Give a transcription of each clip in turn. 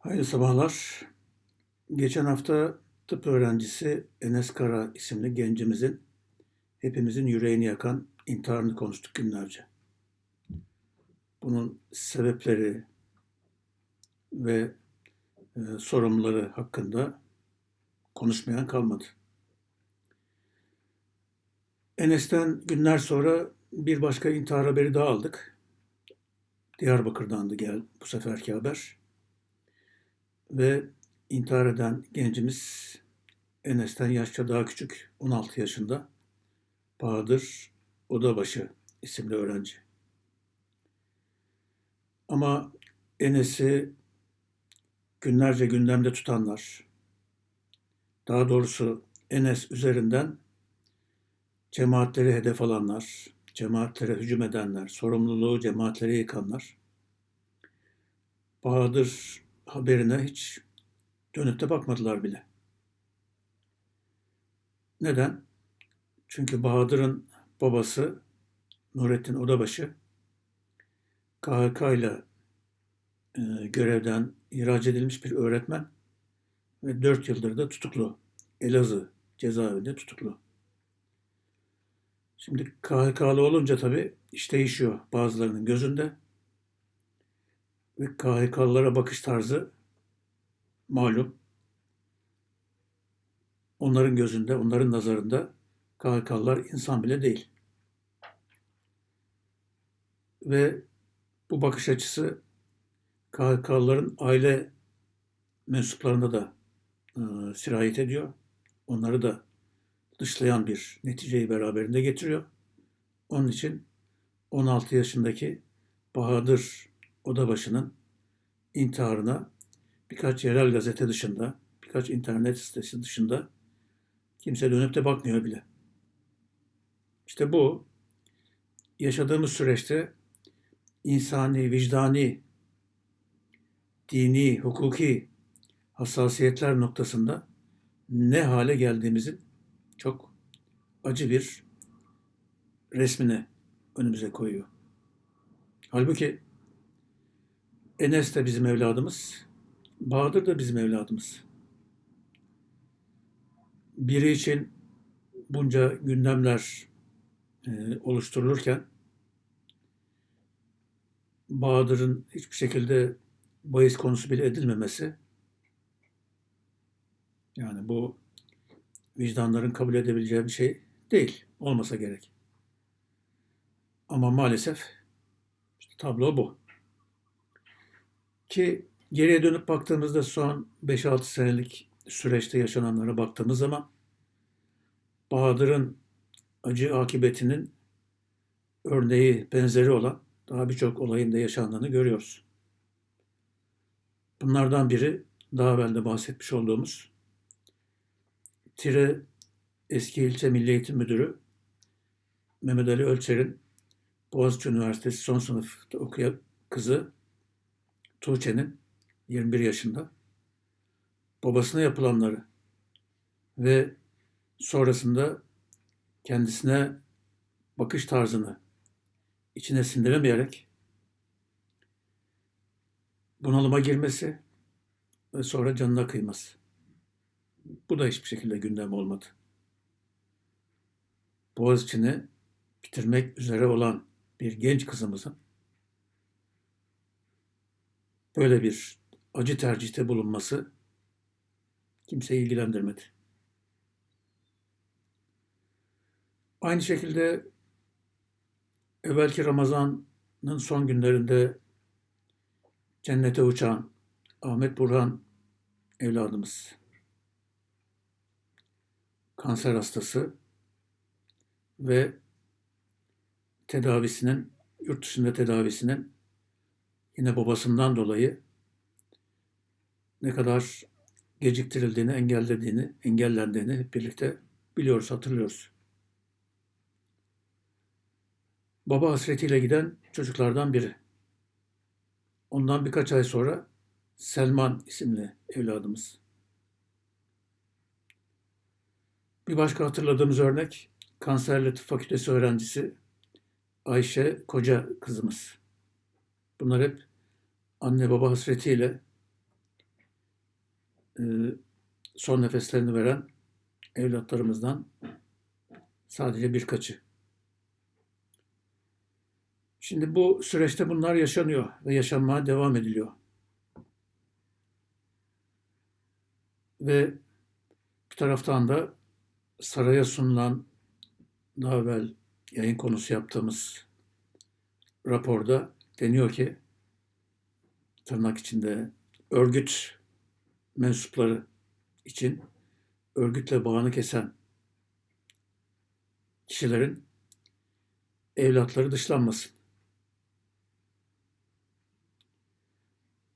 Hayırlı sabahlar. Geçen hafta tıp öğrencisi Enes Kara isimli gencimizin hepimizin yüreğini yakan intiharını konuştuk günlerce. Bunun sebepleri ve e, sorumluları hakkında konuşmayan kalmadı. Enes'ten günler sonra bir başka intihar haberi daha aldık. Diyarbakır'dandı gel bu seferki haber ve intihar eden gencimiz Enes'ten yaşça daha küçük 16 yaşında Bahadır Odabaşı isimli öğrenci. Ama Enes'i günlerce gündemde tutanlar, daha doğrusu Enes üzerinden cemaatleri hedef alanlar, cemaatlere hücum edenler, sorumluluğu cemaatlere yıkanlar, Bahadır haberine hiç dönüp de bakmadılar bile. Neden? Çünkü Bahadır'ın babası Nurettin Odabaşı KHK ile e, görevden ihraç edilmiş bir öğretmen ve 4 yıldır da tutuklu. Elazığ cezaevinde tutuklu. Şimdi KHK'lı olunca tabii iş değişiyor bazılarının gözünde ve KHK'lılara bakış tarzı malum. Onların gözünde, onların nazarında KHK'lılar insan bile değil. Ve bu bakış açısı KHK'lıların aile mensuplarında da e, sirayet ediyor. Onları da dışlayan bir neticeyi beraberinde getiriyor. Onun için 16 yaşındaki Bahadır Odabaşı'nın intiharına birkaç yerel gazete dışında, birkaç internet sitesi dışında kimse dönüp de bakmıyor bile. İşte bu yaşadığımız süreçte insani, vicdani, dini, hukuki hassasiyetler noktasında ne hale geldiğimizin çok acı bir resmini önümüze koyuyor. Halbuki Enes de bizim evladımız, Bahadır da bizim evladımız. Biri için bunca gündemler e, oluşturulurken Bahadır'ın hiçbir şekilde bahis konusu bile edilmemesi yani bu vicdanların kabul edebileceği bir şey değil. Olmasa gerek. Ama maalesef işte tablo bu. Ki geriye dönüp baktığımızda son 5-6 senelik süreçte yaşananlara baktığımız zaman Bahadır'ın acı akıbetinin örneği, benzeri olan daha birçok olayın da yaşandığını görüyoruz. Bunlardan biri daha evvel de bahsetmiş olduğumuz Tire eski ilçe Milli Eğitim Müdürü Mehmet Ali Ölçer'in Boğaziçi Üniversitesi son sınıfta okuyan kızı Tuğçe'nin 21 yaşında babasına yapılanları ve sonrasında kendisine bakış tarzını içine sindiremeyerek bunalıma girmesi ve sonra canına kıyması. Bu da hiçbir şekilde gündem olmadı. Boğaziçi'ni bitirmek üzere olan bir genç kızımızın böyle bir acı tercihte bulunması kimseyi ilgilendirmedi. Aynı şekilde evvelki Ramazan'ın son günlerinde cennete uçan Ahmet Burhan evladımız kanser hastası ve tedavisinin yurt dışında tedavisinin yine babasından dolayı ne kadar geciktirildiğini, engellediğini, engellendiğini hep birlikte biliyoruz, hatırlıyoruz. Baba hasretiyle giden çocuklardan biri. Ondan birkaç ay sonra Selman isimli evladımız. Bir başka hatırladığımız örnek kanserli tıp fakültesi öğrencisi Ayşe Koca kızımız. Bunlar hep anne baba hasretiyle e, son nefeslerini veren evlatlarımızdan sadece birkaçı. Şimdi bu süreçte bunlar yaşanıyor ve yaşanmaya devam ediliyor. Ve bir taraftan da saraya sunulan daha evvel yayın konusu yaptığımız raporda deniyor ki tırnak içinde örgüt mensupları için örgütle bağını kesen kişilerin evlatları dışlanmasın.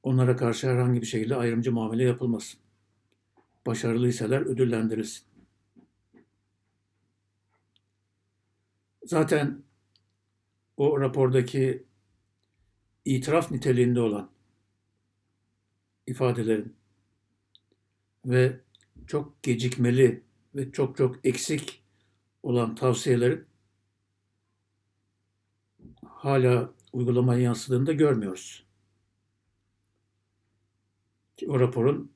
Onlara karşı herhangi bir şekilde ayrımcı muamele yapılmasın. Başarılıysalar ödüllendirilsin. Zaten o rapordaki itiraf niteliğinde olan ifadelerin ve çok gecikmeli ve çok çok eksik olan tavsiyelerin hala uygulamaya yansıdığını da görmüyoruz. Ki o raporun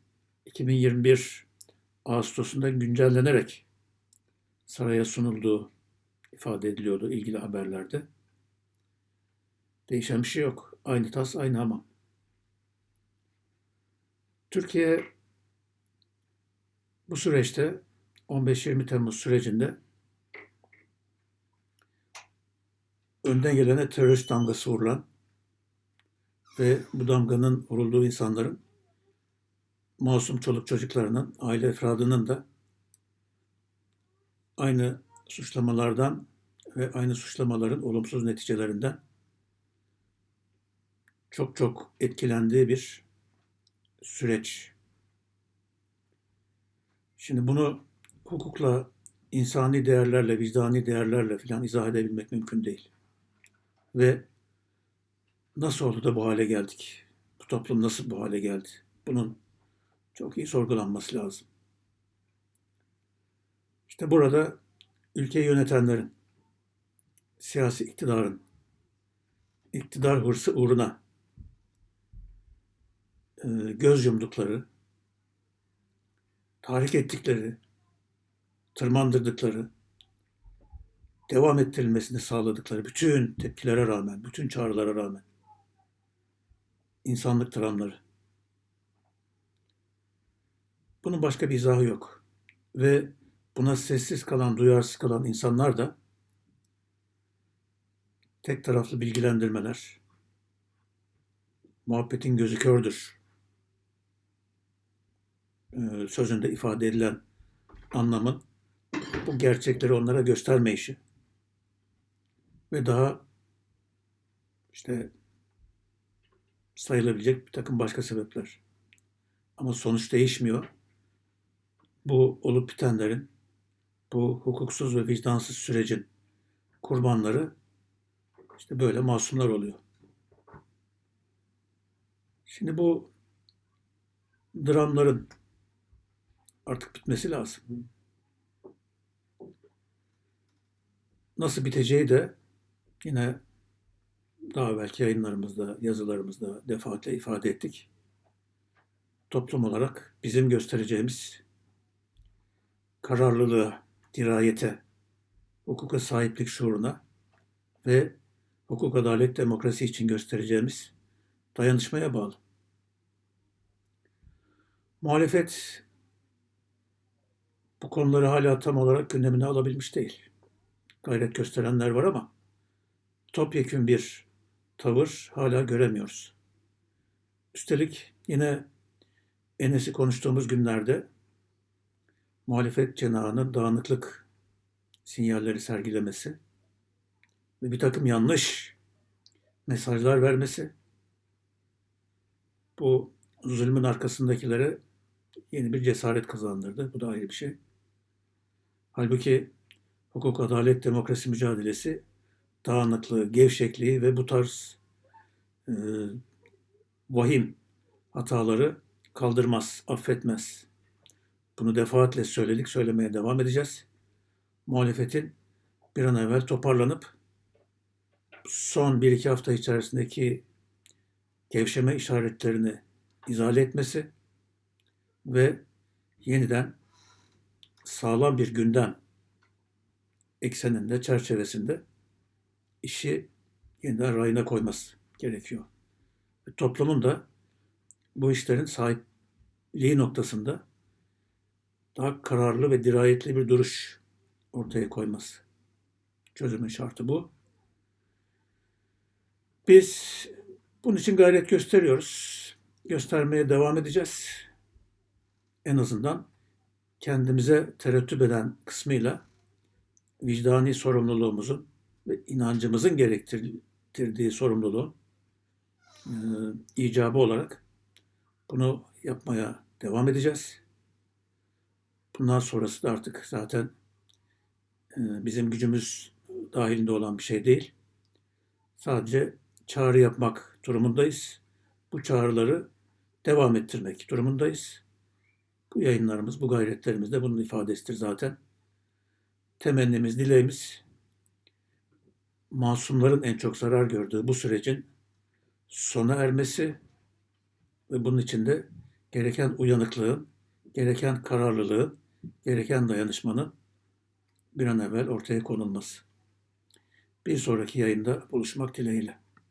2021 Ağustos'unda güncellenerek saraya sunulduğu ifade ediliyordu ilgili haberlerde. Değişen bir şey yok. Aynı tas, aynı hamam. Türkiye bu süreçte 15-20 Temmuz sürecinde önden gelene terörist damgası vurulan ve bu damganın vurulduğu insanların masum çoluk çocuklarının, aile efradının da aynı suçlamalardan ve aynı suçlamaların olumsuz neticelerinden çok çok etkilendiği bir süreç. Şimdi bunu hukukla, insani değerlerle, vicdani değerlerle filan izah edebilmek mümkün değil. Ve nasıl oldu da bu hale geldik? Bu toplum nasıl bu hale geldi? Bunun çok iyi sorgulanması lazım. İşte burada ülkeyi yönetenlerin, siyasi iktidarın, iktidar hırsı uğruna göz yumdukları, tahrik ettikleri, tırmandırdıkları, devam ettirilmesini sağladıkları bütün tepkilere rağmen, bütün çağrılara rağmen insanlık dramları. Bunun başka bir izahı yok. Ve buna sessiz kalan, duyarsız kalan insanlar da tek taraflı bilgilendirmeler, muhabbetin gözü kördür e, sözünde ifade edilen anlamın bu gerçekleri onlara göstermeyişi ve daha işte sayılabilecek bir takım başka sebepler. Ama sonuç değişmiyor. Bu olup bitenlerin, bu hukuksuz ve vicdansız sürecin kurbanları işte böyle masumlar oluyor. Şimdi bu dramların artık bitmesi lazım. Nasıl biteceği de yine daha belki yayınlarımızda, yazılarımızda defaatle ifade ettik. Toplum olarak bizim göstereceğimiz kararlılığa, dirayete, hukuka sahiplik şuuruna ve hukuk, adalet, demokrasi için göstereceğimiz dayanışmaya bağlı. Muhalefet bu konuları hala tam olarak gündemine alabilmiş değil. Gayret gösterenler var ama topyekün bir tavır hala göremiyoruz. Üstelik yine Enes'i konuştuğumuz günlerde muhalefet cenahının dağınıklık sinyalleri sergilemesi ve bir takım yanlış mesajlar vermesi bu zulmün arkasındakilere yeni bir cesaret kazandırdı. Bu da ayrı bir şey. Halbuki hukuk, adalet, demokrasi mücadelesi dağınıklığı, gevşekliği ve bu tarz e, vahim hataları kaldırmaz, affetmez. Bunu defaatle söyledik, söylemeye devam edeceğiz. Muhalefetin bir an evvel toparlanıp son bir iki hafta içerisindeki gevşeme işaretlerini izale etmesi ve yeniden sağlam bir gündem ekseninde, çerçevesinde işi yeniden rayına koyması gerekiyor. Ve toplumun da bu işlerin sahipliği noktasında daha kararlı ve dirayetli bir duruş ortaya koyması. Çözümün şartı bu. Biz bunun için gayret gösteriyoruz. Göstermeye devam edeceğiz. En azından kendimize terettüp eden kısmıyla vicdani sorumluluğumuzun ve inancımızın gerektirdiği sorumluluğun e, icabı olarak bunu yapmaya devam edeceğiz. Bundan sonrası da artık zaten e, bizim gücümüz dahilinde olan bir şey değil. Sadece çağrı yapmak durumundayız. Bu çağrıları devam ettirmek durumundayız. Bu yayınlarımız, bu gayretlerimiz de bunun ifadesidir zaten. Temennimiz, dileğimiz masumların en çok zarar gördüğü bu sürecin sona ermesi ve bunun içinde gereken uyanıklığın, gereken kararlılığın, gereken dayanışmanın bir an evvel ortaya konulması. Bir sonraki yayında buluşmak dileğiyle.